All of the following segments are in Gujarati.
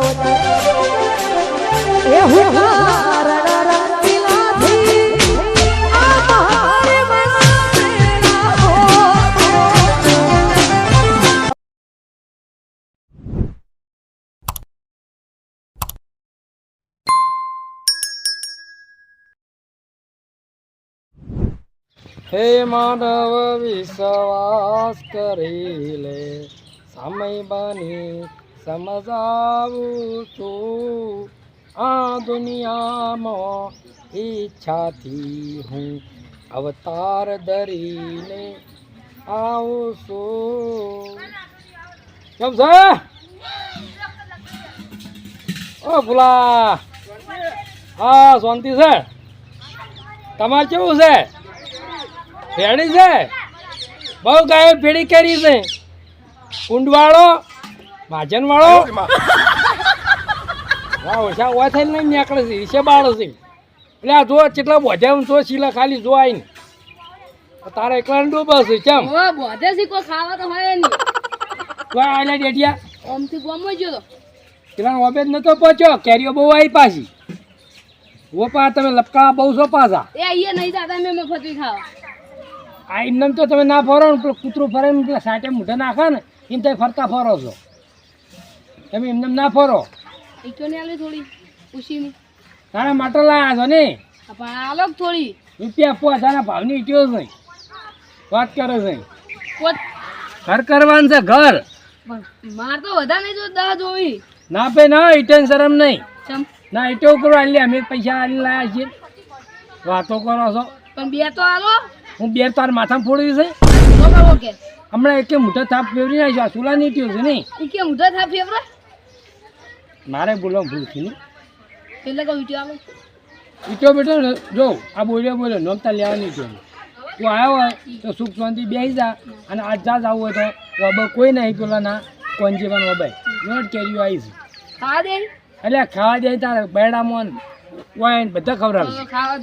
એ મનાવેલા હે માનવ વિશ્વાસ કરી લે. સમય બની સમજાવું છું. આ દુનિયામાં ઈચ્છાથી હું અવતાર ધરીને આવું છું. કેમ છે? ઓ ભૂલા. હા, શાંતિ છે? તમારે કેવું છે? ફેડી છે? બહુ ગાયો ફેડી કરી છે. કુંડવાળો માજનવાળો વાહ ઓછા ઓછા થઈને નહીં નીકળે છે વિશે બાળો છે. એટલે આ જો કેટલા બોધ્યા જો શીલા ખાલી જો આવીને તારે એકલા ડૂબા છે કેમ હવે છે કોઈ ખાવા તો હોય નહીં. તો આયલા ડેડિયા. ઓમથી ગોમ ગયો તો. પેલા ઓબેદ નતો પહોંચ્યો કેરીઓ બહુ આવી પાછી. ઓ પા તમે લપકા બહુ છો પાછા. એ અહીંયા નહીં દાદા મેં મફતી ખાવા આ એમને તો તમે ના ફરો ને પેલું કૂતરું ફરે ને પેલા સાટે મૂઢે નાખે ને એમ તમે ફરતા ફરો છો. તમે એમને ના ફરો. ઈટો ને આલે થોડી. ઉશીની તારા માટે લાયા છો ને? પણ આલો થોડી. રૂપિયા પોતાના ભાવની ઈટ્યો છે. વાત કરે છે. ઘર કરવાનું છે ઘર. માર તો વધારે નહીં જો દહ જોવી. ના પે ના ઈટન શરમ નહીં. ના ઈટો કરો આલી અમે પૈસા આલી લાયા છીએ. વાતો કરો છો. પણ બે તો આલો. હું બે તાર માથામાં ફોડી છે. કરવો કે. હમણાં એક મોટા થાપ ફેવરી નાખ્યો આ સુલાની ઈટ્યો છે નહીં કે ઉધા થા ફેવરે મારે બોલો ભૂલ થઈ. એટલે કહું ઈટો આવે. ઈટો બેટો ને જો આ બોલ્યો બોલ્યો નોમતા લેવાની છે. તું આવ્યો હોય તો સુખ શાંતિ બેસી જા અને આજ જા આવું હોય તો વબ કોઈ નહીં પેલા ના કોંજીવન વબાઈ નોટ કેરીઓ આવી છે ખાવા દે. એટલે ખાવા દે તારે બેડામાં વાઈન બધા ખવડાવે ખાવા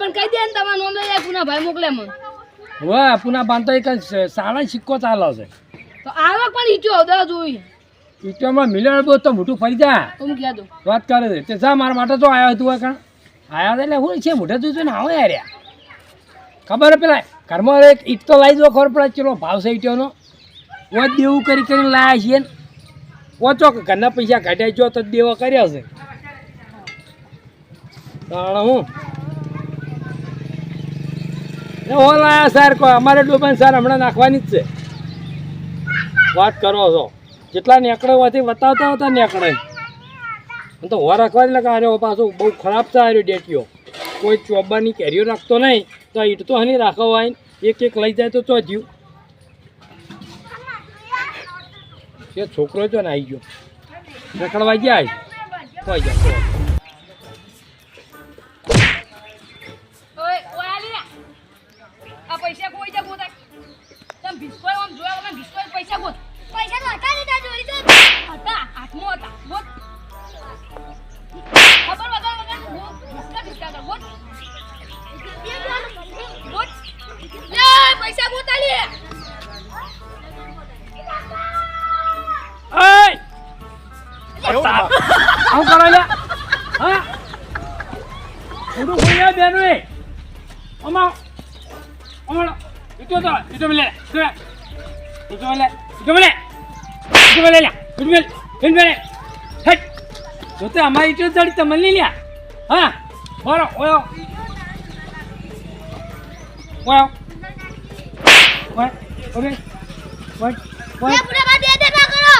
પણ કહી દે ને તમારે નોમ લઈ જાય પુના ભાઈ મોકલે મને. વાહ પુના બાંધતો એક સાડા સિક્કો ચાલો છે. તો આવક પણ ઈટો દહ જોવી ઈટોમાં મિલર બહુ તો મોટું ફરી જા. તો હું કહેતો વાત કરે છે. તે જા મારા માટે તો આવ્યો હતું કણ આવ્યા એટલે હું છે મોઢે તું ને આવો યાર ખબર પેલા? ઘરમાં એક ઈટ તો લાવી દો ખબર પડે ચલો ભાવ છે ઈટોનો. ઓ દેવું કરી કરીને લાયા છીએ ને. કે ઘરના પૈસા કાઢ્યા જો તો દેવો કર્યા છે. હું. લાયા સર અમારે ડોબાન સર હમણાં નાખવાની જ છે. વાત કરો છો. જેટલા નેકડે હોવાથી બતાવતા હતા અને તો હોવા રાખવા જ લગા આર્યો પાછું બહુ ખરાબ છે આર્યો ડેટીઓ. કોઈ ચોબાની કેરીઓ રાખતો નહીં, તો ઈટ તો હની રાખો હોય એક એક લઈ જાય તો ચો જીવ એ છોકરો ચો ને આવી ગયો. રખડવા ગયા કોઈ પૈસા કોઈ જા ગોતા. તમ ભીસ્કોય આમ જોયા, તમે ભીસ્કોય પૈસા ગોત. ઊંધું ખોઈ જાય બેન રે અમા અમા ઇતો તો ઈટો મેલે ઇતો મિલે ઇતો મિલે ઇતો મિલે લે ઇતો મિલે ઈટો મિલે. હટ. જો તે અમારી ઇતો જડી તમે લઈ લ્યા. હા બોલો ઓયો ઓયો ઓય ઓય ઓય ઓય પૂરા દે દે ના કરો.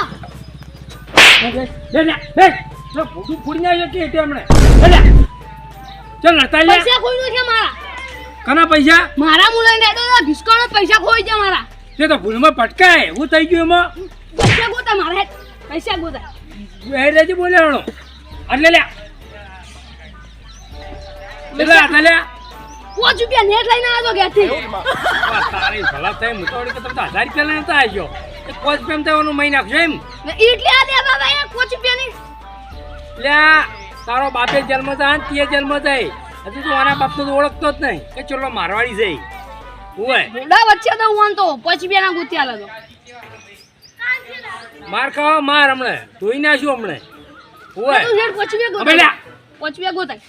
દે દે લે દે પૂરું ફૂડી ના કે એટલે હમણે ચાલ લડતા લે પૈસા કોઈ નો છે મારા. કના પૈસા? મારા મુલાને દેતો તો ભીસ્કોનો પૈસા ખોઈ છે મારા. તે તો ભૂલમાં પટકાય હું થઈ ગયું એમાં? પૈસા ગોતા મારા પૈસા ગોતા. એ રેજી બોલે હણો એટલે લે એટલે આ લે પાંચ રૂપિયા નેટ લઈને આવ્યો ઘેરથી. તારી ભલા થાય. મુતોડી કે તમે તો હજાર રૂપિયા લઈને નતા આવ્યો એ કોચ પેમ થવાનું મહી નાખજો એમ? એટલે આ દે બાબા એ પાંચ રૂપિયાની. લે તારો બાપે જન્મ થાય ને તે જન્મ થાય હજુ તું આના બાપને તો ઓળખતો જ નહીં કે ચલો મારવાડી જઈ હોય ભૂંડા વચ્ચે તો હું તો પછી બેના ગુત્યા લાગો માર ખાવા માર હમણે ધોઈ નાખ્યું હમણે હોય પછી બે ગોતાય લ્યા. પચવે ગોતાય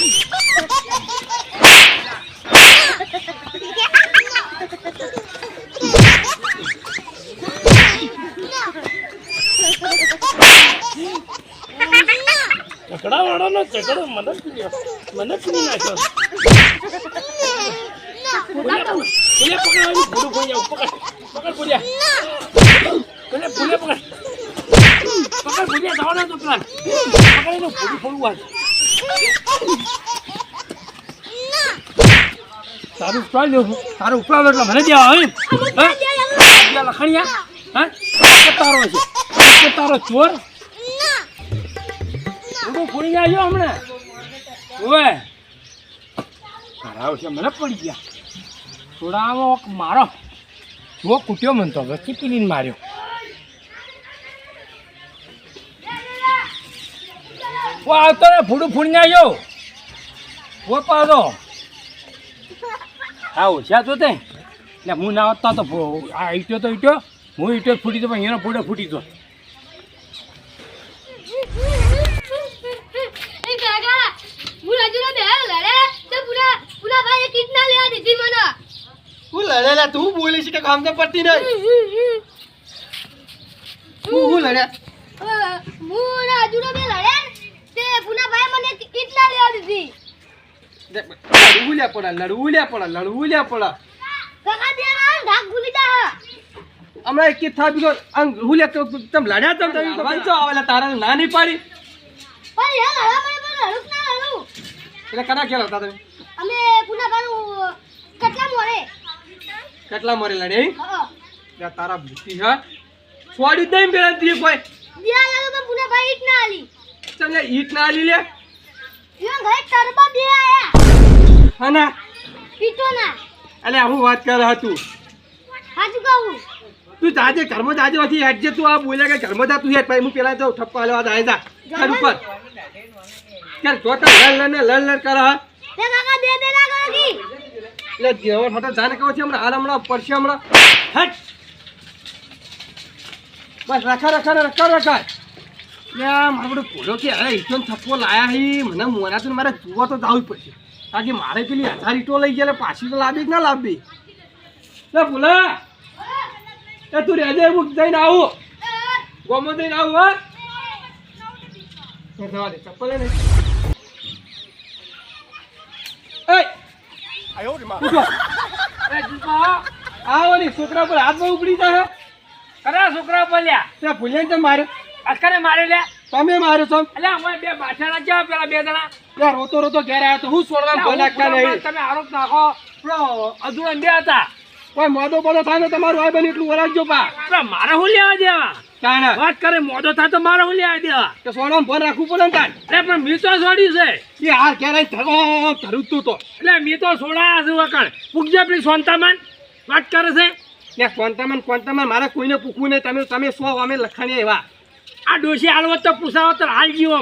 ચકડા વાળાનો ચકડો મને મને પીડી નાખ્યો પકડ ભૂલું પકડ પકડ પકડ પકડ. પકડ એનો ભૂલું ફોડવું તારું ઉપાડ લ્યો, તારું ઉપાડ એટલે મને દેવા તારો છે. તારો ચોર. ઉડું ભૂલી જાય હમણાં? ઓય ખરાબ છે મને પડી ગયા. થોડાવો મારો. જો કૂટ્યો મને તો વચ્ચે પીલીને માર્યો. ઓ આવતો રે ફૂડું ફૂડીને આવ્યો. ઓ પાડો. હા હોશિયાર તો તે. એટલે હું ના આવતા તો આ ઈટ્યો તો ઈટ્યો. હું ઈટ્યો ફૂટી તો પણ એનો ફૂડે ફૂટી તો એ કાકા હું રાજુનો બે લડે તો પૂરા પૂરા ભાઈ કિટના લેવા દીધી મને હું લડેલા તું બોલી છે કે કામ તો પડતી નહીં. હું હું લડ્યા? હું રાજુનો બે લડે તે પૂના ભાઈ મને કિટના લેવા દીધી. લડવું લ્યા પડા લડવું લ્યા પડા લડવું લ્યા પડા. કાકા દે ના ઢાક ભૂલી જા હમણાં એક થા બીજો અંગ હું તો તમ લડ્યા તમ તમે તો વાંચો આવેલા તારા ના નહીં પાડી. પણ યાર લડા મને પણ લડું ના લડું? એટલે કના ખેલ હતા તમે અમે પૂના ભાઈ કેટલા મોરે કેટલા મરેલા ને ત્યાં તારા ભૂતી હા. છોડી જ નહીં પેલા તી કોઈ. દિયા લાગે તો પૂના ભાઈ ઈટ ના આલી. તમને ઈટ ના આલી લે. યો ઘરે તરબા દે આયા. હા ના? પીટો ના. અલે હું વાત કર હતું? હાજુ કહું. તું જાજે ઘરમાં જાજે નથી હેડજે તું આ બોલ્યા કે ઘરમાં જા તું હેડ ભાઈ હું પેલા તો ઠપકો હાલવા જાય જા. ચાલ ઉપર. ચાલ જોતા લડ લડ ને લડ લડ કર હા. તે કાકા દે દે ના કી. એટલે જેવો ફટો જાને કહો છે હમણાં હાલ હમણાં પડશે હમણાં. હટ! બસ, રખા રખા ને રખા. રખા મારો ભૂલો કે અરે ને થપ્પો લાયા હી. મને મોના તો મારે જોવા તો જવું પડશે. કારણ કે મારે પેલી હજાર ઈટો લઈ ગયા પાછી તો લાવી ના લાવી લે ભૂલા એ, તું રેજે હું જઈને આવું. ગોમો જઈને આવું, હા. એ, જવા દે, ચપ્પલ લે ને એય ઉઠો. એ જીપા આવો ને છોકરા પર હાથ બહુ ઉપડી જાય કરા છોકરા લ્યા. ત્યાં ભૂલ્યા ને માર્યો અકરે મારે લ્યા. તમે મારો છો? અલ્યા અમે બે બાઠાના કેવા પેલા બે જણા. ત્યાં રોતો રોતો ઘેર આવ્યો તો હું છોડવા પૂરા તમે આરોપ નાખો. અધૂરા બે હતા. કોઈ મોદો બોદો થાય તો તમારું આ બને એટલું વરાજો પા મારે હું લેવા દેવા? તાણા. વાત કરે મોદો થાય તો મારે હું લેવા દેવા? તો સોનામ ફોન રાખવું પડે ને તાન એટલે પણ મી તો છોડ્યું છે. એ હાલ ક્યારે ધરો ધરું તું તો. એટલે મી તો સોડાયા છું વકણ. પૂગજે પેલી સોનતામાન. વાત કરે છે? ને કોંતામાં કોંતામાં મારે કોઈને પૂછવું નહીં. તમે તમે સો અમે લખાણી એવા. આ ડોશી હાલવો તો પૂછાવો તો હાલ જીવ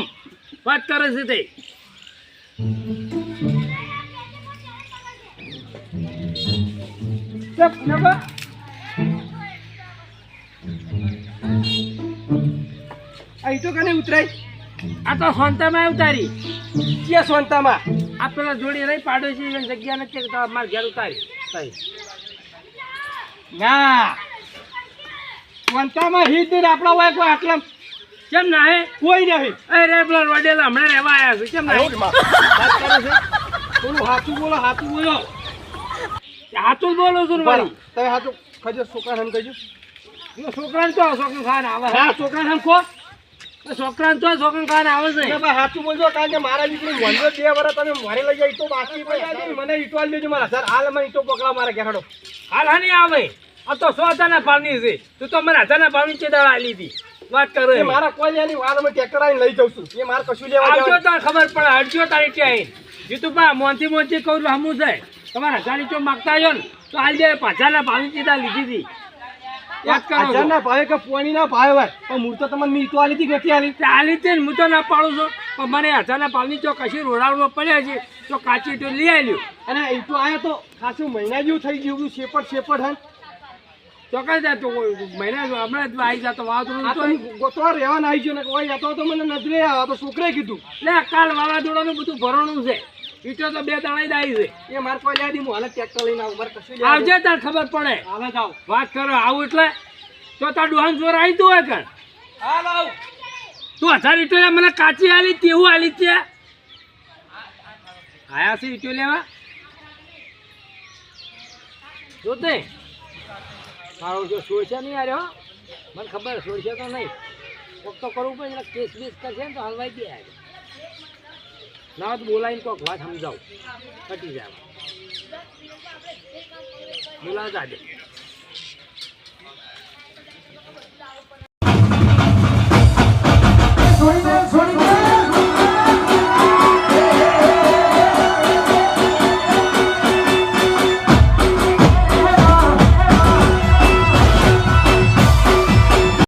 વાત કરે છે તે. તે પુનઃ આ ઈટો કને ઉતરાય? આ તો સોનતામાં ઉતારી. ક્યાં સોનતામાં આ પેલા જોડી રહી પાડો છે જગ્યા નથી મારે ઘેર ઉતારી. સહી ના. સોનતામાં હિત દિન આપણા હોય કોઈ આટલા કેમ ના હે કોઈ નહીં. અરે પેલા રોડેલા હમણાં રહેવા આવ્યા છે. કેમ ના થોડું હાથું બોલો હાથું બોલો. જ બોલું છું મારું. તમે હાથું ખજો છોકરા હમ કહેજો છોકરાને તો છોકરા ખાને આવે હા છોકરા હમ ખો છોકરાને તો છોકરા ખાને આવે છે. બોલજો કારણ કે મારા દીકરી વંદો બે વર્ષ તમે મારે લઈ જાય ઈટો બાકી મને ઈટો આલી મારા. સર હાલ મને ઈટો પકડાવ મારા. હાલ. હાની આવે. આ તો સો હજારના ભાવની છે. તું તો મને હજારના ભાવની ચેદાળ આલી હતી વાત કરો એ. મારા વાર અમે ટ્રેક્ટર આવીને લઈ જાઉં છું. એ મારે કશું લેવા આવજો તાર ખબર પડે હટજો તારી ત્યાં જીતુભા મોંથી મોંથી કહું હમું છે. તમારે હજારી ચો માગતા આવ્યો ને તો હાલ જે પાછાના ભાવની ચેદાળ લીધી હતી. વાત કરો. છો. હજારના ભાવે કે પોણીના ભાવે હોય? પણ મૂળ તો તમને મેં ઈટો આલી. નથી આલી તે હતી હું તો ના પાડું છું. પણ મને હજારના ભાવની જો કશી રોડાવડમાં પડ્યા છે તો કાચી ઈટો લઈ આવ્યું અને એ તો આયા તો ખાસું મહિના જેવું થઈ ગયું શેપટ શેપટ હે ચોક્કસ કઈ જાય તો મહિના હમણાં જ આવી જતો વાવાઝોડું તો તો હું ગોતવા રહેવાના આવી ગયો ને કોઈ જતો તો મને નજરે આવ્યા તો છોકરે કીધું. લે કાલ વાવાઝોડાનું બધું ભરણું છે. ઈટો તો બે જ આવી છે એ મારે કોઈ યાદી હું હાલે ટ્રેક્ટર લઈને આવું મારે કશું આવજે તાર ખબર પડે. હાલે જાઓ. વાત કરો આવું એટલે? તો તાર ડુહાન જોર આવી તું હોય કણ હાલ આવ. તું હજાર ઈટો મને કાચી આલી તેવું આલી છે આયા છે ઈટો લેવા? જોતે. મારો જો સોળશે નહીં આર્યો મને ખબર સોળશે તો નહીં. કોક તો કરવું પડે એટલે કેસ બેસ કરશે ને તો હલવાઈ દે ના તો બોલાવીને કોક વાત સમજાવું. પટી જાય. બોલાવ જાજે છોડી દે